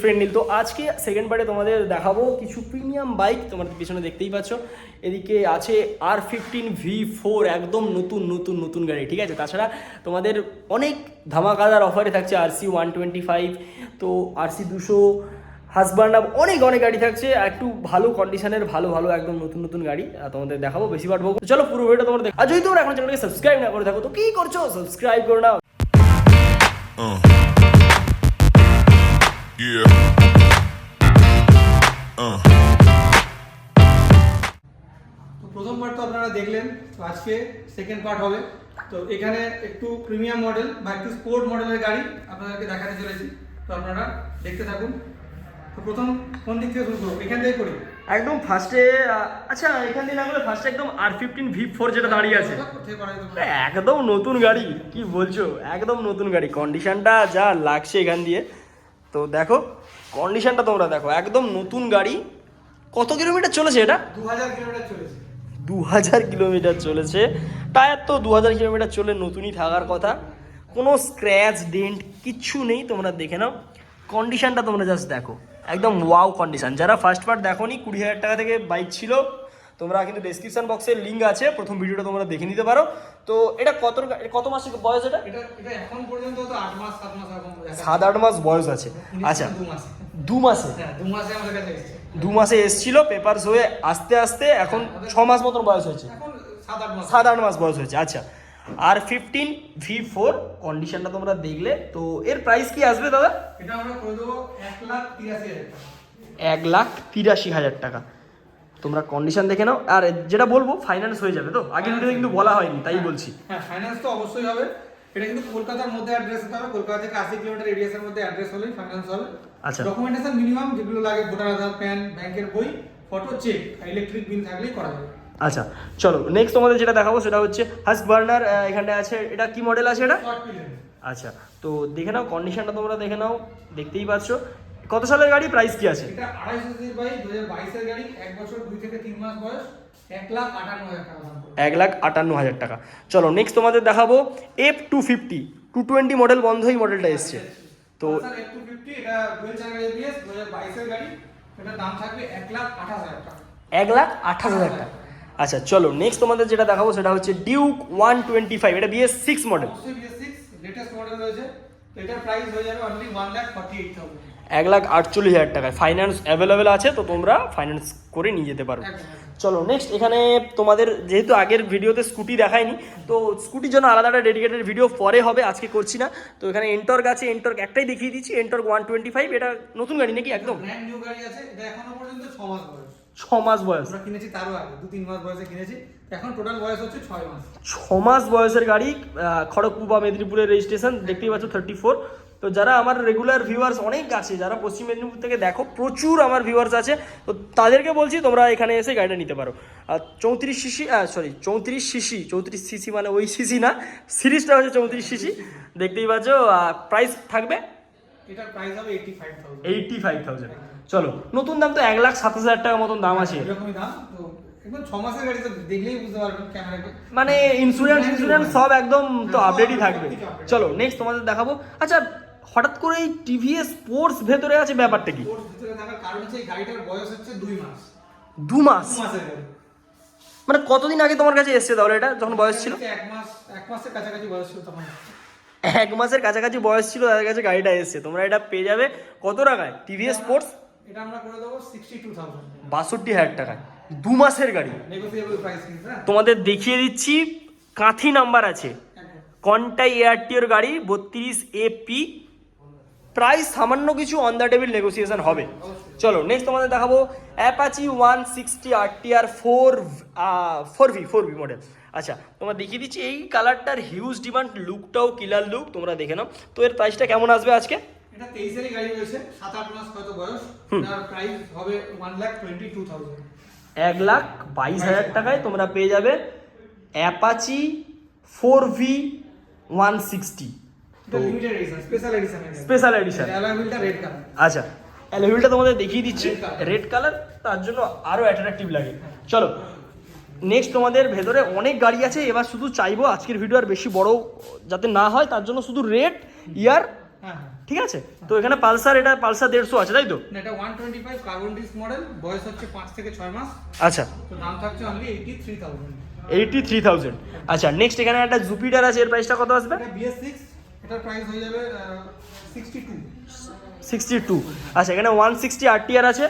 Friendly তো আজকে second পার্টে তোমাদের দেখাবো কিছু প্রিমিয়াম বাইক তোমাদের পিছনে দেখতেই পাচ্ছ এদিকে আছে আর ফিফটিন ভি ফোর একদম নতুন নতুন নতুন গাড়ি, ঠিক আছে তাছাড়া তোমাদের অনেক ধামাকাদার অফারে থাকছে R C one twenty five তো আর সি দুশো হাসবান্ড অনেক অনেক গাড়ি থাকছে একটু ভালো কন্ডিশনের ভালো ভালো, একদম নতুন নতুন গাড়ি তোমাদের দেখাবো বেশি ভোগ চলো পুরো ভিডিও তোমাদের আর যদি তোমরা এখন চ্যানেলকে সাবস্ক্রাইব না করে থাকো, তো কি করছ সাবস্ক্রাইব করো না. Yeah. Uh. তো প্রথম পার্ট তো আপনারা দেখলেন তো আজকে সেকেন্ড পার্ট হবে। তো এখানে একটু প্রিমিয়াম মডেল বা একটু স্পোর্ট মডেলের গাড়ি আপনাদেরকে দেখাতে চলেছি। তো আপনারা দেখতে থাকুন। তো প্রথম কোন দিক থেকে শুরু করব? এখান থেকে করি। একদম ফার্স্টে আচ্ছা এখান দিয়ে না ফার্স্টে একদম আর ফিফটিন ভি ফোর যেটা দাঁড়িয়ে আছে। পারে? একদম নতুন গাড়ি কি বলছো? একদম নতুন গাড়ি। কন্ডিশনটা যা লাগছে এখান দিয়ে। তো দেখো কন্ডিশনটা তোমরা দেখো। একদম নতুন গাড়ি। কত কিলোমিটার চলেছে এটা? দু হাজার কিলোমিটার চলেছে। দু হাজার কিলোমিটার চলেছে। টায়ার তো দু হাজার কিলোমিটার চলে নতুনই থাকার কথা। কোনো স্ক্র্যাচ ডেন্ট কিচ্ছু নেই তোমরা দেখে নাও। কন্ডিশনটা তোমরা জাস্ট দেখো। একদম ওয়াও কন্ডিশন যারা ফার্স্ট পার্ট দেখো নি কুড়ি হাজার টাকা থেকে বাইক ছিল তোমরা কিন্তু ডেসক্রিপশন বক্সের লিঙ্ক আছে প্রথম ভিডিওটা তোমরা দেখে নিতে পারো। তো এটা কত কত মাসের বয়স এটা? এখন পর্যন্ত তো আট মাস সাত মাস সাত আট মাস বয়স আছে। আচ্ছা দু মাসে। হ্যাঁ দু মাসে আমাদের কাছে দু মাসে এসছিল পেপারস হয়ে আস্তে আস্তে এখন ছ মাস মতন বয়স হয়েছে। সাত আট মাস। সাত আট মাস বয়স হয়েছে আচ্ছা। আর ফিফটিন ভি ফোর কন্ডিশনটা তোমরা দেখলে তো এর প্রাইস কি আসবে দাদা? এটা আমরা করে দেবো এক লাখ তিরাশি হাজার টাকা। এক লাখ তিরাশি হাজার টাকা। তোমরা কন্ডিশন দেখে নাও। আর যেটা বলব ফাইন্যান্স হয়ে যাবে তো? আগের ভিডিওতে কিন্তু বলা হয়নি তাই বলছি। হ্যাঁ ফাইন্যান্স তো অবশ্যই হবে। এটা কিন্তু কলকাতার মধ্যে অ্যাড্রেস হতে হবে। কলকাতা থেকে আশি কিলোমিটার রেডিয়াসের মধ্যে অ্যাড্রেস হলেই ফাইন্যান্স হবে। আচ্ছা। ডকুমেন্টেশন মিনিমাম যেগুলো লাগে ভোটার আধার প্যান ব্যাংকের বই ফটো চেক ইলেকট্রিক বিল থাকলেই করা যাবে। আচ্ছা চলো নেক্সট তোমাদের যেটা দেখাবো সেটা হচ্ছে হাস বার্নার এখানে আছে এটা কি মডেল আছে এটা? আচ্ছা তো দেখে নাও কন্ডিশনটা তোমরা দেখে নাও দেখতেই পাচ্ছ। কত সালের গাড়ি? প্রাইস কি আছে? এটা আড়াইশো সিসির বাইক দু হাজার গাড়ি এক বছর দুই থেকে তিন মাস বয়স এক লাখ আটান্ন হাজার টাকা চলো নেক্সট তোমাদের দেখাবো F two fifty two twenty model বন্ধ বন্ধই মডেলটা এসছে। তো Pulsar F250 এটা ডুয়েল চ্যানেল এবিএস দু হাজার বাইশের গাড়ি এটার দাম থাকবে এক লাখ আঠাশ হাজার টাকা। আচ্ছা চলো নেক্সট তোমাদের যেটা দেখাবো সেটা হচ্ছে ডিউক ওয়ান টোয়েন্টি ফাইভ এটা BS six model six latest model রয়েছে। এটার প্রাইস হয়ে যাবে only one lakh forty eight thousand এক লাখ আটচল্লিশ হাজার টাকায়। ফাইন্যান্স অ্যাভেলেবেল আছে তো তোমরা ফাইন্যান্স করে নিয়ে যেতে পারো। চলো নেক্সট এখানে তোমাদের যেহেতু আগের ভিডিওতে স্কুটি দেখায়নি তো স্কুটির জন্য আলাদা একটা ডেডিকেটেড ভিডিও পরে হবে আজকে করছি না। তো এখানে এন্টর্ক আছে এন্টর্ক একটাই দেখিয়ে দিচ্ছি এন্টর্ক ওয়ান টোয়েন্টি ফাইভ এটা নতুন গাড়ি নাকি একদম? ছ মাস বয়স। কিনেছি তারও আগে দু তিন মাস বয়সে কিনেছি এখন টোটাল বয়স হচ্ছে ছয় মাস। ছ মাস বয়সের গাড়ি খড়গপুর বা মেদিনীপুরের রেজিস্ট্রেশন দেখতেই পাচ্ছ থার্টি ফোর তো যারা আমার রেগুলার ভিউয়ার্স অনেক আছে যারা পশ্চিম মেদিনীপুর থেকে দেখো প্রচুর আমার ভিউয়ার্স আছে তো তাদেরকে বলছি তোমরা এখানে এসে গাড়িটা নিতে পারো। আর চৌত্রিশ সিসি সরি চৌত্রিশ সিসি চৌত্রিশ সিসি মানে ওই সিসি না সিরিজটা হচ্ছে চৌত্রিশ সিসি দেখতেই পাচ্ছ প্রাইস থাকবে? এটার প্রাইস হবে এইটি ফাইভ থাউজেন্ড চলো নতুন দাম তো এক লাখ সাতাশ হাজার টাকার মতন দাম আছে। এরকমই দাম তো মানে ইন্স্যুরেন্স ইন্স্যুরেন্স সব একদম তো আপডেটই থাকবে। চলো নেক্সট তোমাদের দেখাবো। আচ্ছা হঠাৎ করে এই টিভিএস স্পোর্টস ভেতরে আছে ব্যাপারটা কি? ভিতরে থাকার কারণ হচ্ছে এই গাড়িটার বয়স হচ্ছে দুই মাস। দু মাস? মাসের মানে কতদিন আগে তোমার কাছে এসছে তাহলে এটা যখন বয়স ছিল? এক মাস এক মাসের কাছাকাছি বয়স ছিল তখন। এক মাসের কাছাকাছি বয়স ছিল তাদের কাছে গাড়িটা এসছে। তোমরা এটা পেয়ে যাবে কত টাকায়? TVS sports? এটা আমরা করে দেবো সিক্সটি টু থাউজেন্ড বাষট্টি হাজার টাকায়। দু মাসের গাড়ি। হ্যাঁ? তোমাদের দেখিয়ে দিচ্ছি কাঁথি নাম্বার আছে। কন্টাই এয়ারটিওর গাড়ি বত্রিশ এপি প্রাইস সামান্য কিছু অন দ্য টেবিল নেগোসিয়েশন হবে। চলো নেক্সট তোমাদের দেখাবো Apache one sixty R T R four four V four V model আচ্ছা তোমরা দেখিয়ে দিচ্ছি এই কালারটার হিউজ ডিমান্ড লুকটাও কিলার লুক তোমরা দেখে নাও। তো এর প্রাইসটা কেমন আসবে আজকে? এটা তেইশেরই গাড়ি রয়েছে সাত আট মাস হয়তো বয়স। তার প্রাইস হবে one lakh twenty two thousand এক লাখ বাইশ হাজার টাকায় তোমরা পেয়ে যাবে Apache four V one sixty special edition আচ্ছা অ্যালোভিলটা তোমাদের দেখিয়ে দিচ্ছি। রেড কালার তার জন্য আরও অ্যাট্রাকটিভ লাগে। চলো নেক্সট তোমাদের ভেতরে অনেক গাড়ি আছে এবার শুধু চাইব আজকের ভিডিও আর বেশি বড় যাতে না হয় তার জন্য শুধু রেড ইয়ার হ্যাঁ হ্যাঁ। ঠিক আছে? তো এখানে পালসার এটা পালসার দেড়শো আছে তাই তো? এটা one twenty five carbon disc model বয়স হচ্ছে পাঁচ থেকে ছয় মাস। আচ্ছা। তো দাম থাকছে only eighty three thousand eighty three thousand আচ্ছা নেক্সট এখানে একটা জুপিটার আছে এর প্রাইসটা কত আসবে? বিএস সিক্স এটার প্রাইস হয়ে যাবে সিক্সটি টু সিক্সটি টু আচ্ছা এখানে ওয়ান সিক্সটি আর টিআর আছে?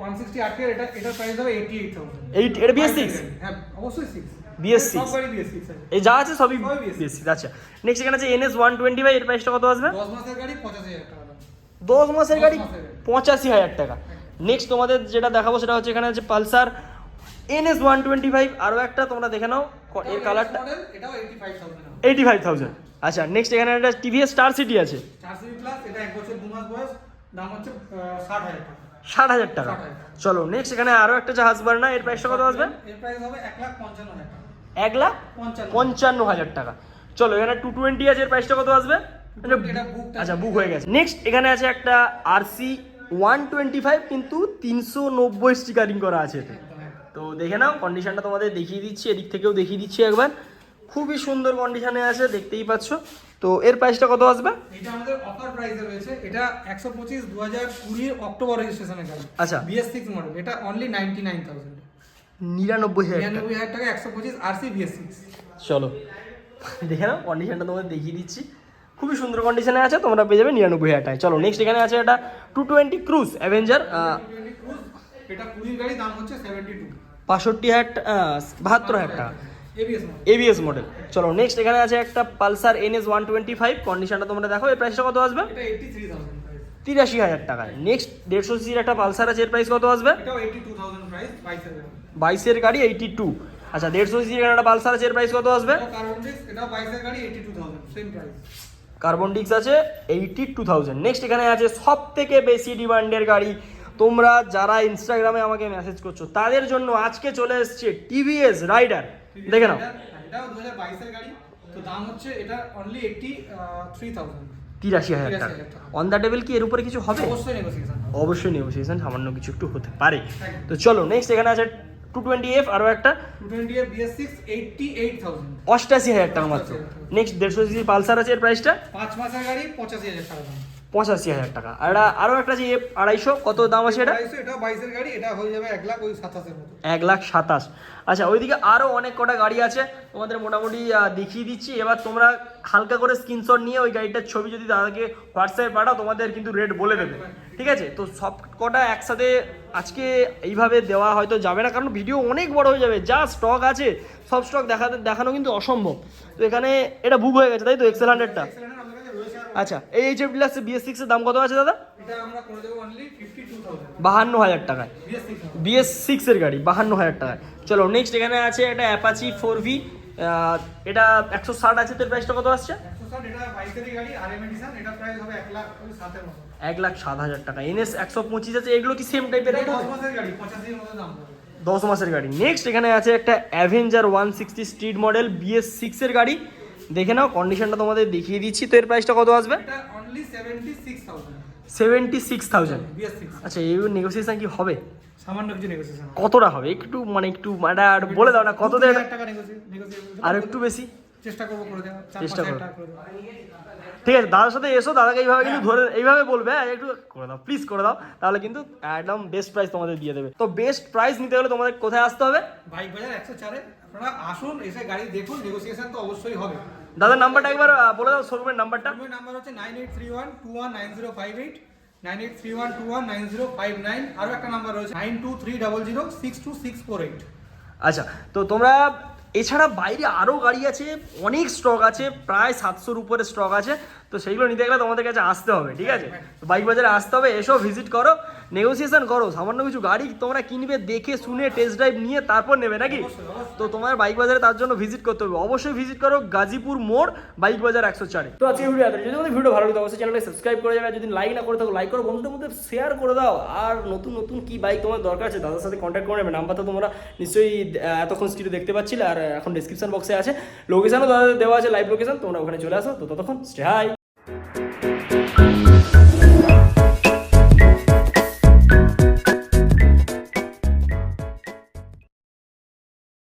ওয়ান সিক্সটি আট এটা এটার প্রাইস হবে এইটি এইট থাউজেন্ড এইট এটা বিএস সিক্স হ্যাঁ অবশ্যই সিক্স BS6 সব গাড়ি বিএস সিক্স আছে। এই যা আছে সবই সবই BS6 বিএস আচ্ছা। নেক্সট এখানে আছে এনএস ওয়ান টোয়েন্টি এর প্রাইসটা কত আসবে? দশ মাসের গাড়ি পঁচাশি হাজার টাকা দশ মাসের দশ গাড়ি মাসের গাড়ি। পঁচাশি হাজার টাকা। নেক্সট তোমাদের যেটা দেখাবো সেটা হচ্ছে এখানে আছে Pulsar NS one twenty five আরও একটা তোমরা দেখে নাও এর কালারটা এইটি ফাইভ থাউজেন্ড আচ্ছা নেক্সট এখানে একটা টিভিএস স্টার সিটি আছে। ষাট হাজার টাকা। ষাট হাজার টাকা। 60,000 চলো নেক্সট এখানে আরও একটা জাহাজ না এর প্রাইসটা কত আসবে? এক লাখ পঞ্চান্ন হাজার টাকা। চলো এখানে টু টোয়েন্টি আছে এর প্রাইসটা কত আসবে? 220 এটা booked আছে। আচ্ছা বুক হয়ে গেছে। নেক্সট এখানে আছে একটা আরসি ওয়ান টোয়েন্টি ফাইভ কিন্তু তিনশো নব্বই স্টিকারিং করা আছে এতে। দেখে নাও কন্ডিশনটা তোমাদের দেখিয়ে দিচ্ছি এদিক থেকেও দেখিয়ে দিচ্ছি একবার। খুবই সুন্দর কন্ডিশনে আছে দেখতেই পাচ্ছ। তো এর প্রাইসটা কত আসবে? এটা আমাদের অফার প্রাইসে রয়েছে। এটা একশো পঁচিশ দু হাজার কুড়ির অক্টোবর রেজিস্ট্রেশনের গাড়ি আচ্ছা। বিএস সিক্স মডেল এটা অনলি নাইনটি নাইন থাউজেন্ড নিরানব্বই হাজার টাকা। নিরানব্বই হাজার টাকা একশো পঁচিশ আরসি সিক্স চলো। দেখে নাও কন্ডিশনটা তোমাদের দেখিয়ে দিচ্ছি। খুবই সুন্দর কন্ডিশনে আছে তোমরা পেয়ে যাবে নিরানব্বই হাজার টাকায়। চলো নেক্সট এখানে আছে এটা টু টোয়েন্টি ক্রুজ অ্যাভেঞ্জার এটা কুড়ির গাড়ি দাম হচ্ছে সেভেন্টি টু বাষট্টি হাজার বাহাত্তর হাজার টাকা এবিএস মডেল চলো নেক্সট এখানে আছে একটা Pulsar NS one twenty five. কন্ডিশনটা তোমরা দেখো এর প্রাইসটা কত আসবে? তিরাশি হাজার টাকায়। নেক্সট দেড়শো সিসির একটা পালসার আছে এর প্রাইস কত আসবে? বাইশের গাড়ি। এইটি টু আচ্ছা দেড়শো সিসির একটা পালসার আছে এর প্রাইস কত আসবে? কার্বন ডিক্স আছে এইটি টু থাউজেন্ড নেক্সট এখানে আছে সব থেকে বেশি ডিমান্ডের গাড়ি তোমরা যারা ইনস্টাগ্রামে আমাকে মেসেজ করছ তাদের জন্য আজকে চলে এসছে টিভিএস রাইডার দেখে নাও। এটাও দু হাজার গাড়ি। তো দাম হচ্ছে এটা অনলি এইটি থ্রি থাউজেন্ড তিরাশি হাজার টাকা। অন দ্য টেবিল কি এর উপরে কিছু হবে? অবশ্যই নেগোসিয়েশন সামান্য কিছু একটু হতে পারে। তো চলো নেক্সট এখানে আছে টু টোয়েন্টি এফ আরও একটা। অষ্টাশি হাজার টাকা মাত্র। নেক্সট দেড়শো সিসি পালসার আছে এর প্রাইসটা পাঁচ মাসের গাড়ি পঁচাশি হাজার টাকা পঁচাশি হাজার টাকা। আর এটা আরও একটা আছে এফ আড়াইশো কত দাম আছে এটা? এটাও বাইশের গাড়ি এটা হয়ে যাবে এক লাখ ওই সাতাশের মতো। এক লাখ সাতাশ। আচ্ছা ওইদিকে আরও অনেক কটা গাড়ি আছে তোমাদের মোটামুটি দেখিয়ে দিচ্ছি। এবার তোমরা হালকা করে স্ক্রিনশট নিয়ে ওই গাড়িটার ছবি যদি দাদাকে হোয়াটসঅ্যাপে পাঠাও তোমাদের কিন্তু রেট বলে দেবে। ঠিক আছে? তো সব কটা একসাথে আজকে এইভাবে দেওয়া হয়তো যাবে না কারণ ভিডিও অনেক বড় হয়ে যাবে। যা স্টক আছে সব স্টক দেখাতে দেখানো কিন্তু অসম্ভব। তো এখানে এটা বুক হয়ে গেছে তাই তো? এক্সেল হান্ড্রেডটা এক্সেলেন্ট আমাদের কাছে রয়েছে আর আচ্ছা এই এইচ এফ ডিলাক্সের বিএস সিক্সের দাম কত আছে দাদা? বাহান্ন হাজার টাকায়। বিএস সিক্স সিক্সের গাড়ি বাহান্ন হাজার টাকায়। চলো নেক্সট এখানে আছে একটা অ্যাপাচি ফোর ভি এটা একশো ষাট আছে তোর প্রাইসটা কত আসছে? এক লাখ সাত হাজার টাকা। এনএস একশো পঁচিশ আছে এগুলো কি সেম টাইপের দশ মাসের গাড়ি নেক্সট এখানে আছে একটা Avenger one sixty street model BS সিক্সের গাড়ি। দেখে নাও কন্ডিশনটা তোমাদের দেখিয়ে দিচ্ছি। তো এর প্রাইসটা কত আসবে? সেভেন্টি সিক্স থাউজেন্ড আচ্ছা এই নেগোসিয়েশন কি হবে? সামান্য কিছু নেগোসিয়েশন কতটা হবে? একটু মানে একটু মানে আর বলে দাও না কত আর একটু বেশি? চেষ্টা করব করে দেওয়া চেষ্টা করো। ঠিক আছে দাদার সাথে এসো দাদাকে এইভাবে কিন্তু ধরে এইভাবে বলবে হ্যাঁ, একটু করে দাও প্লিজ করে দাও তাহলে কিন্তু একদম বেস্ট প্রাইস তোমাদের দিয়ে দেবে। তো বেস্ট প্রাইস নিতে হলে তোমাদের কোথায় আসতে হবে? বাইক বাজার একশো চারে। আপনারা আসুন এসে গাড়ি দেখুন নেগোসিয়েশন তো অবশ্যই হবে। দাদার নাম্বারটা একবার বলে দাও শোরুমের নাম্বারটা। আমার নাম্বার হচ্ছে nine eight three one two one nine zero five eight nine eight three one two one nine zero five nine আরও একটা নাম্বার রয়েছে nine two three double zero six two six four eight আচ্ছা তো তোমরা এছাড়া বাইরে আরও গাড়ি আছে অনেক স্টক আছে প্রায় সাতশোর উপরে স্টক আছে। তো সেইগুলো নিতে গেলে তোমাদের কাছে আসতে হবে ঠিক আছে? তো বাইক বাজারে আসতে হবে এসো ভিজিট করো। নেগোসিয়েশন করো, সামান্য কিছু গাড়ি তোমরা কিনবে, দেখে, শুনে টেস্ট ড্রাইভ নিয়ে তারপর নেবে নাকি? তো তোমার বাইক বাজারে তার জন্য ভিজিট করতে হবে। অবশ্যই ভিজিট করো গাজীপুর মোড় বাইক বাজার একশো চারে। তো আজকে ভিডিও যদি ভিডিও ভালো লাগে অবশ্যই চ্যানেলটা সাবস্ক্রাইব করে যাবে। যদি লাইক না করে থাকো লাইক করো। বন্ধুদের মধ্যে শেয়ার করে দাও। আর নতুন নতুন কি বাইক তোমার দরকার আছে দাদার সাথে কন্ট্যাক্ট করে নেবে। নাম্বার তো তোমরা নিশ্চয়ই এতক্ষণ স্ক্রিনে দেখতে পাচ্ছিলে। আর, এখন ডিসক্রিপশন বক্সে আছে। লোকেশনও দাদা দেওয়া আছে লাইভ লোকেশন তোমরা ওখানে চলে আসো। তো ততক্ষণ স্টে হাই